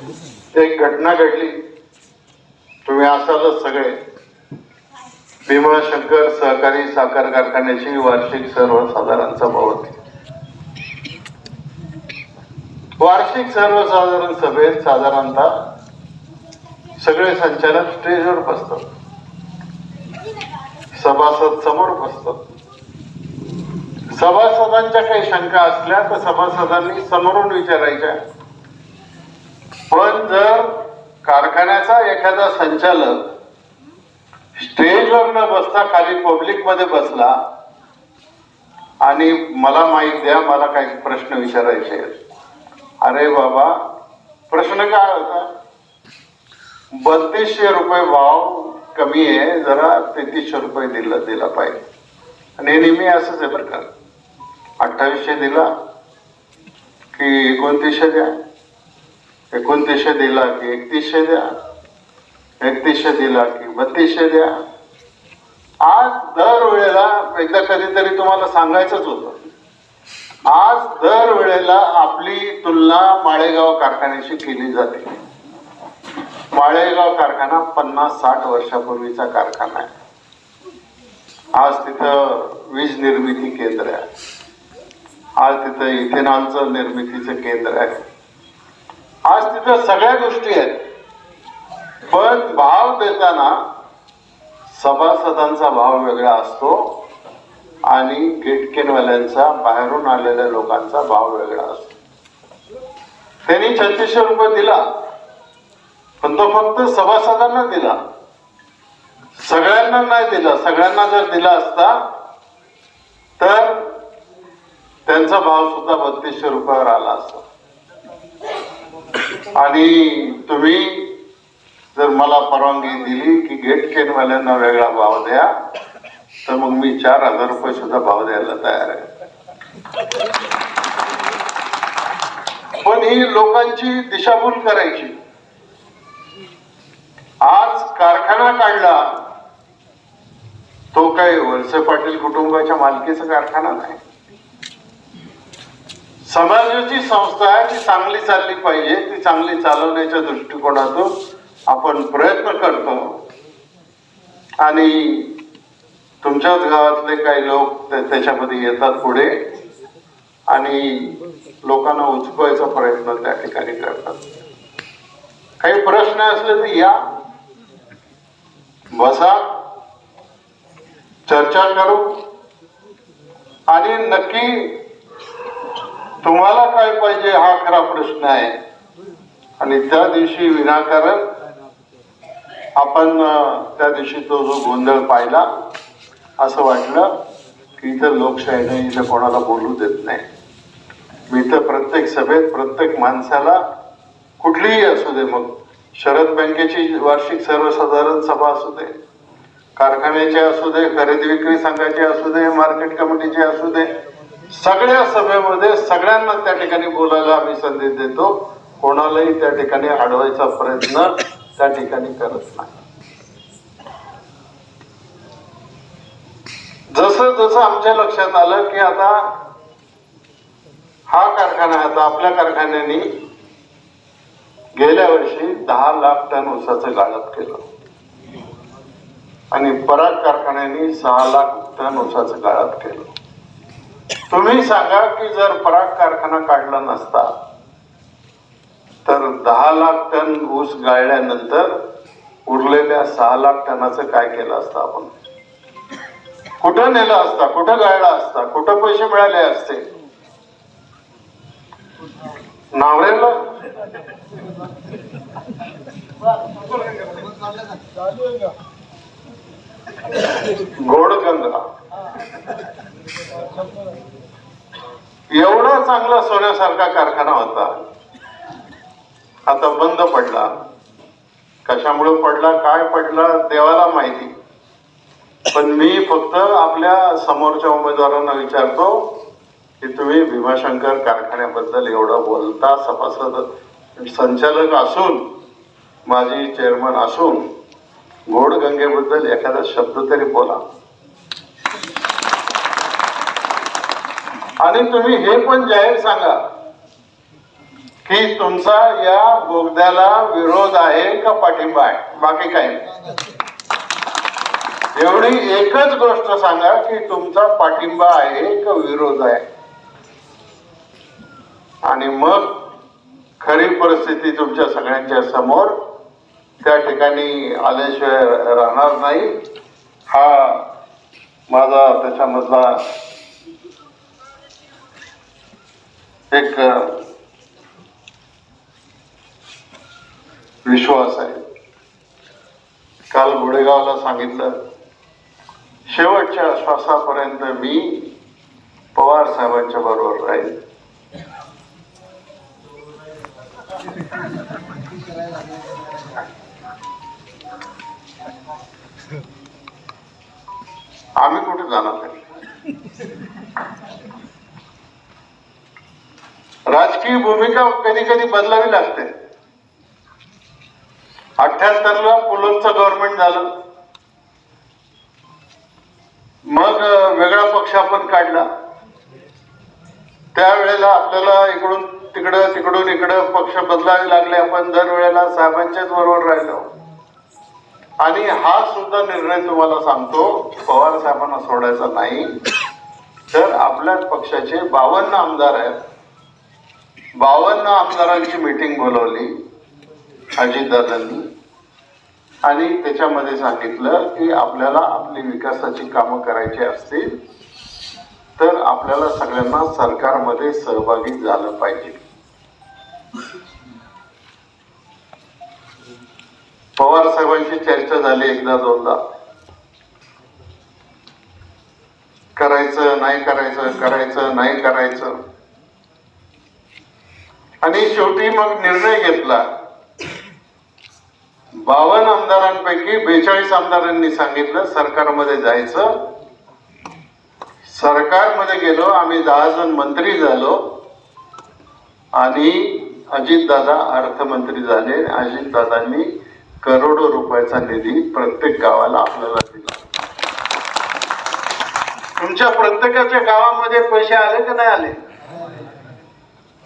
एक घटना घडली. तुम्ही असालच सगळे. भीमाशंकर सहकारी साखर कारखान्याची वार्षिक सर्वसाधारण सभा होती वार्षिक सर्वसाधारण सभेत साधारणतः सगळे संचालक स्टेजवर बसतात. सभासद समोर बसतात. सभासदांच्या काही शंका असल्या तर सभासदांनी समोरून विचारायच्या. पण जर कारखान्याचा एखादा संचालक स्टेजवर न बसता खाली पब्लिकमध्ये बसला आणि मला माहीत द्या मला काही प्रश्न विचारायचे आहेत. अरे बाबा प्रश्न काय होता? बत्तीसशे रुपये भाव कमी आहे जरा तेहतीसशे रुपये दिला दिला पाहिजे. आणि हे नेहमी असंच आहे बरं का. अठ्ठावीसशे दिला की एकोणतीसशे द्या. एकोणतीसशे दिला की एकतीसशे द्या. एकतीसशे दिला की बत्तीसशे द्या. आज दर वेळेला एकदा कधीतरी तुम्हाला सांगायचंच होतं. आज दर वेळेला आपली तुलना माळेगाव कारखान्याशी केली जाते. माळेगाव कारखाना पन्नास साठ वर्षापूर्वीचा कारखाना आहे. आज तिथं वीज निर्मिती केंद्र आहे. आज तिथं इथेनॉलचं निर्मितीचं केंद्र आहे. आज तिथं सगळ्या गोष्टी आहेत. पण भाव देताना सभासदांचा भाव वेगळा असतो आणि गेटकेनवाल्यांचा बाहेरून आलेल्या लोकांचा भाव वेगळा असतो. त्यांनी छत्तीसशे रुपये दिला पण तो फक्त सभासदांना दिला. सगळ्यांना नाही दिला. सगळ्यांना जर दिला असता तर त्यांचा भाव सुद्धा बत्तीसशे रुपयावर आला असता. आणि तुम्ही जर मला परवानगी दिली की गेट केनवाल्यांना वेगळा भाव द्या तर मग मी चार हजार रुपये सुद्धा भाव द्यायला तयार आहे. पण ही लोकांची दिशाभूल करायची. आज कारखाना काढला तो काही वळसे पाटील कुटुंबाच्या मालकीचा कारखाना नाही. समाजाची संस्था आहे ती चांगली चालली पाहिजे ती चांगली चालवण्याच्या दृष्टिकोनातून आपण प्रयत्न करतो. आणि तुमच्याच गावातले काही लोक त्याच्यामध्ये येतात पुढे आणि लोकांना उचकवायचा प्रयत्न त्या ठिकाणी करतात. काही प्रश्न असले तर या. बसा. चर्चा करू. आणि नक्की तुम्हाला काय पाहिजे हा खरा प्रश्न आहे. आणि त्या दिवशी विनाकारण आपण त्या दिवशी तो जो गोंधळ पाहिला असं वाटलं की इथं लोकशाहीने इथं कोणाला बोलू देत नाही. मी तर प्रत्येक सभेत प्रत्येक माणसाला कुठलीही असू दे मग शरद बँकेची वार्षिक सर्वसाधारण सभा असू दे कारखान्याचे असू दे खरेदी विक्री संघाचे असू दे मार्केट कमिटीचे असू दे सगळ्या सभेमध्ये सगळ्यांना त्या ठिकाणी बोलायला आम्ही संधी देतो. कोणालाही त्या ठिकाणी अडवायचा प्रयत्न त्या ठिकाणी करत नाही. जसं जसं आमच्या लक्षात आलं की आता हा कारखाना आता आपल्या कारखान्याने गेल्या वर्षी दहा लाख टन ऊसाचं गाळप केलं. आणि पराग कारखान्याने सहा लाख टन ऊसाचं गाळप केलं. तुम्ही सांगा की जर पराग कारखाना काढला नसता तर दहा लाख टन ऊस गाळल्यानंतर उरलेल्या सहा लाख टनाचं काय केलं असतं आपण? कुठं नेलं असता? कुठं गाळला असता? कुठं पैसे मिळाले असते? नावरेला गोडगंगा. एवढा चांगला सोन्यासारखा कारखाना होता. आता बंद पडला. कशामुळे पडला काय पडला देवाला माहिती. पण मी फक्त आपल्या समोरच्या उमेदवारांना विचारतो की तुम्ही भीमाशंकर कारखान्याबद्दल एवढं बोलता सभासद संचालक असून माजी चेअरमन असून घोडगंगेबद्दल एखादा शब्द तरी बोला. आणि तुम्ही हे पण जाहीर सांगा की तुमचा या बोगद्याला विरोध आहे का पाठिंबा आहे? बाकी काही एवढी एकच गोष्ट सांगा की तुमचा पाठिंबा आहे का विरोध आहे? आणि मग खरी परिस्थिती तुमच्या सगळ्यांच्या समोर त्या ठिकाणी आल्याशिवाय राहणार नाही. हा माझा त्याच्यामधला एक विश्वास आहे. काल गुडेगावला सांगितलं शेवटच्या श्वासापर्यंत मी पवार साहेबांच्या बरोबर राहील. आम्ही कुठे जाणार? नाही राजकीय भूमिका कधी कधी बदलावी लागते. अठ्याहत्तर ला गव्हर्नमेंट झालं. मग वेगळा पक्ष आपण काढला. त्यावेळेला आपल्याला इकडून तिकडं तिकडून इकडं पक्ष बदलावे लागले. आपण दरवेळेला साहेबांच्याच बरोबर राहिलो. आणि हा सुद्धा निर्णय तुम्हाला सांगतो पवार साहेबांना सोडायचा नाही. तर आपल्याच पक्षाचे बावन्न आमदार आहेत. बावन्न आमदारांची मीटिंग बोलवली अजितदादांनी. आणि त्याच्यामध्ये सांगितलं की आपल्याला आपली विकासाची कामं करायची असतील तर आपल्याला सगळ्यांना सरकारमध्ये सहभागी झालं पाहिजे. पवार साहेबांची चर्चा झाली एकदा दोनदा. करायचं नाही करायचं करायचं नाही करायचं. आणि शेवटी मग निर्णय घेतला. बावन्न आमदारांपैकी बेचाळीस आमदारांनी सांगितलं सरकारमध्ये जायचं. सरकारमध्ये गेलो आम्ही दहा जण मंत्री झालो. आणि अजितदादा अर्थमंत्री झाले. अजितदादांनी करोडो रुपयाचा निधी प्रत्येक गावाला आपल्याला दिला. तुमच्या प्रत्येकाच्या गावामध्ये पैसे आले का नाही आले?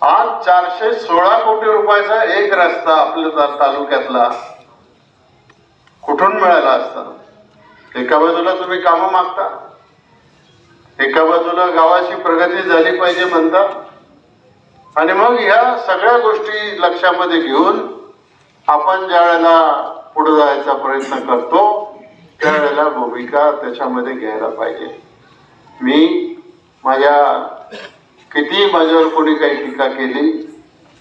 आज चारशे सोळा कोटी रुपयाचा एक रस्ता आपल्या तालुक्यातला कुठून मिळाला असता? एका बाजूला तुम्ही कामं मागता एका बाजूला गावाची प्रगती झाली पाहिजे म्हणता आणि मग ह्या सगळ्या गोष्टी लक्षामध्ये घेऊन आपण ज्या वेळेला पुढे जायचा प्रयत्न करतो त्यावेळेला भूमिका त्याच्यामध्ये घ्यायला पाहिजे. मी माझ्या कितीही माझ्यावर कोणी काही टीका केली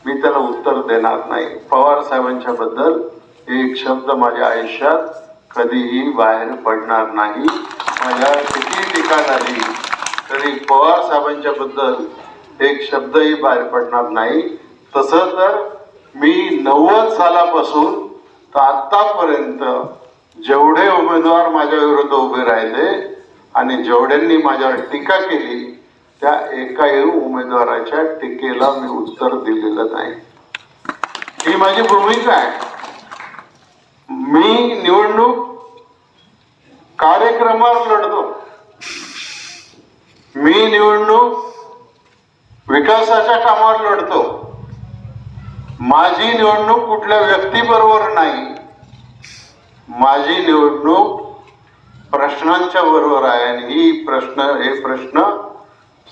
मी त्याला उत्तर देणार नाही. पवार साहेबांच्या बद्दल एक शब्द माझ्या आयुष्यात कधीही बाहेर पडणार नाही. माझ्या कितीही टीका झाली तरी पवार साहेबांच्या बद्दल एक शब्दही बाहेर पडणार नाही. तसं तर मी नव्वद सालापासून तर आत्तापर्यंत जेवढे उमेदवार माझ्या विरुद्ध उभे राहिले आणि जेवढ्यांनी माझ्यावर टीका केली त्या एकाही उमेदवाराच्या टीकेला मी उत्तर दिलेलं नाही. ही माझी भूमिका आहे. मी निवडणूक कार्यक्रमावर लढतो. मी निवडणूक विकासाच्या कामावर लढतो. माझी निवडणूक कुठल्या व्यक्तीबरोबर नाही. माझी निवडणूक प्रश्नांच्या बरोबर आहे आणि ही प्रश्न हे प्रश्न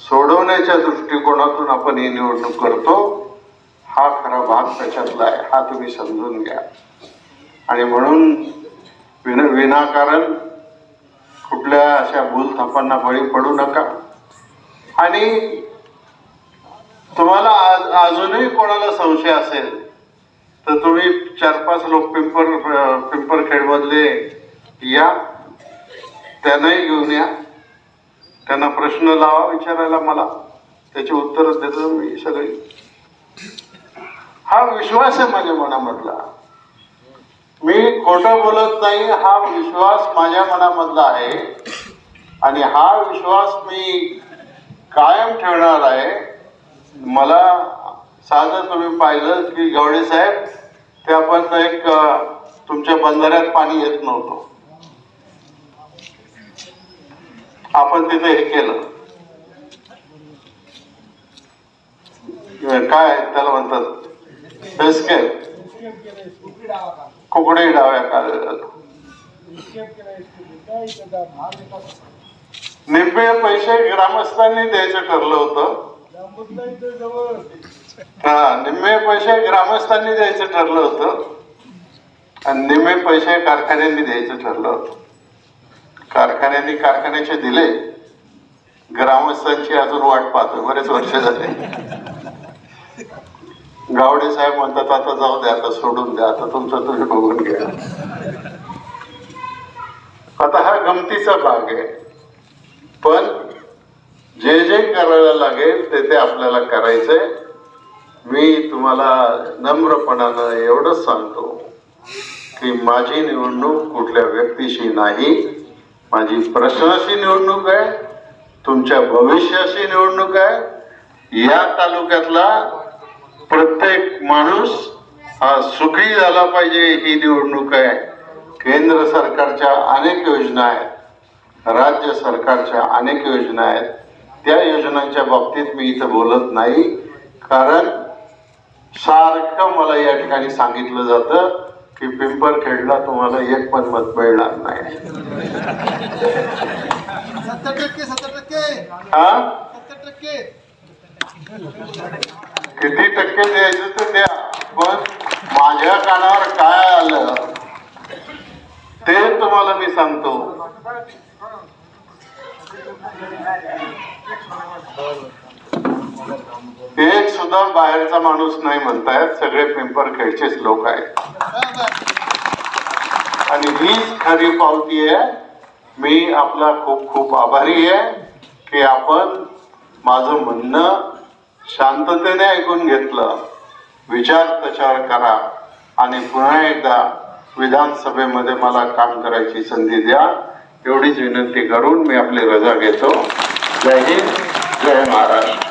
सोडवण्याच्या दृष्टिकोनातून आपण ही निवडणूक करतो हा खरा भाग त्याच्यातला आहे हा तुम्ही समजून घ्या. आणि म्हणून विन विनाकारण कुठल्या अशा भूलथापांना बळी पडू नका. आणि तुम्हाला आज अजूनही कोणाला संशय असेल तर तुम्ही चार पाच लोक पिंपर पिंपरखेड मधले या त्यांनाही घेऊन या. त्यांना प्रश्न लावा विचारायला मला. त्याची उत्तर देतो मी सगळी. हा विश्वास आहे माझ्या मनामधला. मी खोटं बोलत नाही हा विश्वास माझ्या मनामधला आहे. आणि हा विश्वास मी कायम ठेवणार आहे. मला साधं तुम्ही पाहिलं की गवडे साहेब ते आपण एक तुमच्या बंधाऱ्यात पाणी येत नव्हतं. आपण तिथे हे केलं. काय त्याला म्हणतात एस्केप कुकडे डाव्या काढल्या निम्मे पैसे ग्रामस्थांनी द्यायचं ठरलं होतं. हा निम्मे पैसे ग्रामस्थांनी द्यायचं ठरलं होतं. आणि निम्मे पैसे कारखान्यांनी द्यायचं ठरलं होतं. कारखान्यांनी कारखान्याचे दिले ग्रामस्थांची अजून वाट पाहतो बरेच वर्ष झाले. गावडे साहेब म्हणतात आता जाऊ द्या आता सोडून द्या आता तुमचं तुम्ही बघून घ्या. आता हा गमतीचा भाग आहे. पण जे जे करायला लागेल ते ते आपल्याला करायचंय. मी तुम्हाला नम्रपणानं एवढंच सांगतो की माझी निवडणूक कुठल्या व्यक्तीशी नाही. माझी प्रश्नाशी निवडणूक आहे तुमच्या भविष्याशी निवडणूक आहे. या तालुक्यातला प्रत्येक माणूस हा सुखी झाला पाहिजे ही निवडणूक आहे. केंद्र सरकारच्या अनेक योजना आहेत राज्य सरकारच्या अनेक योजना आहेत. त्या योजनांच्या बाबतीत मी इथं बोलत नाही कारण सारखं मला या ठिकाणी सांगितलं जातं की पिंपरखेडला तुम्हाला एक पण मत मिळणार नाही. सत्तर टक्के सत्तर टक्के. हा? सत्तर टक्के. किती टक्के द्यायचं तर द्या. पण माझ्या कानावर काय आलं ते तुम्हाला मी सांगतो. एक सुद्धा बाहेरचा माणूस नाही म्हणतायत. सगळे पिंपरखेडचेच लोक आहेत. आणि हीच खरी पावती आहे. मी आपला खूप खूप आभारी आहे की आपण माझं म्हणणं शांततेने ऐकून घेतलं. विचार प्रचार करा. आणि पुन्हा एकदा विधानसभेमध्ये मला काम करायची संधी द्या. एवढीच विनंती करून मी आपली रजा घेतो. जय हिंद. जय महाराष्ट्र.